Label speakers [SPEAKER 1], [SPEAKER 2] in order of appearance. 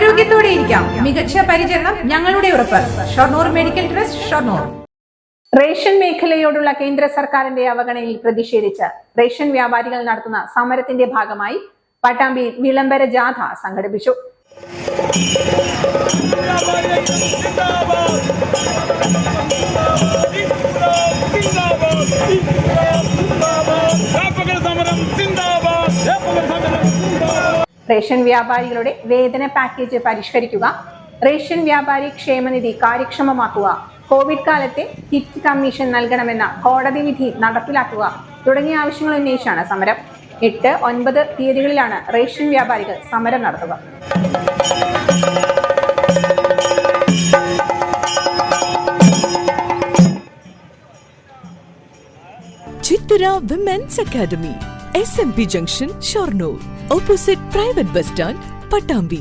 [SPEAKER 1] ആരോഗ്യത്തോടെ ഇരിക്കാം മികച്ച പരിചരണം ഞങ്ങളുടെ ഉറപ്പ് Shoranur medical trust Shoranur
[SPEAKER 2] ration മേഖലയോടുള്ള കേന്ദ്ര സർക്കാരിന്റെ അവഗണനയിൽ പ്രതിഷേധിച്ച് റേഷൻ വ്യാപാരികൾ നടത്തുന്ന സമരത്തിന്റെ ഭാഗമായി പട്ടാമ്പി വിളംബര ജാഥ സംഘടിപ്പിച്ചു
[SPEAKER 3] സമരം
[SPEAKER 2] റേഷൻ വ്യാപാരികളുടെ വേതന പാക്കേജ് പരിഷ്കരിക്കുക റേഷൻ വ്യാപാരി ക്ഷേമനിധി കാര്യക്ഷമമാക്കുക കോവിഡ് കാലത്തെ കിറ്റ് കമ്മീഷൻ നൽകണമെന്ന കോടതി വിധി നടപ്പിലാക്കുക തുടങ്ങിയ ആവശ്യങ്ങൾ ഉന്നയിച്ചാണ് സമരം. എട്ട് ഒൻപത് തീയതികളിലാണ് റേഷൻ വ്യാപാരികൾ സമരം നടത്തുക.
[SPEAKER 4] Chithara women's academy S M P junction Shoranur opposite private bus stand Pattambi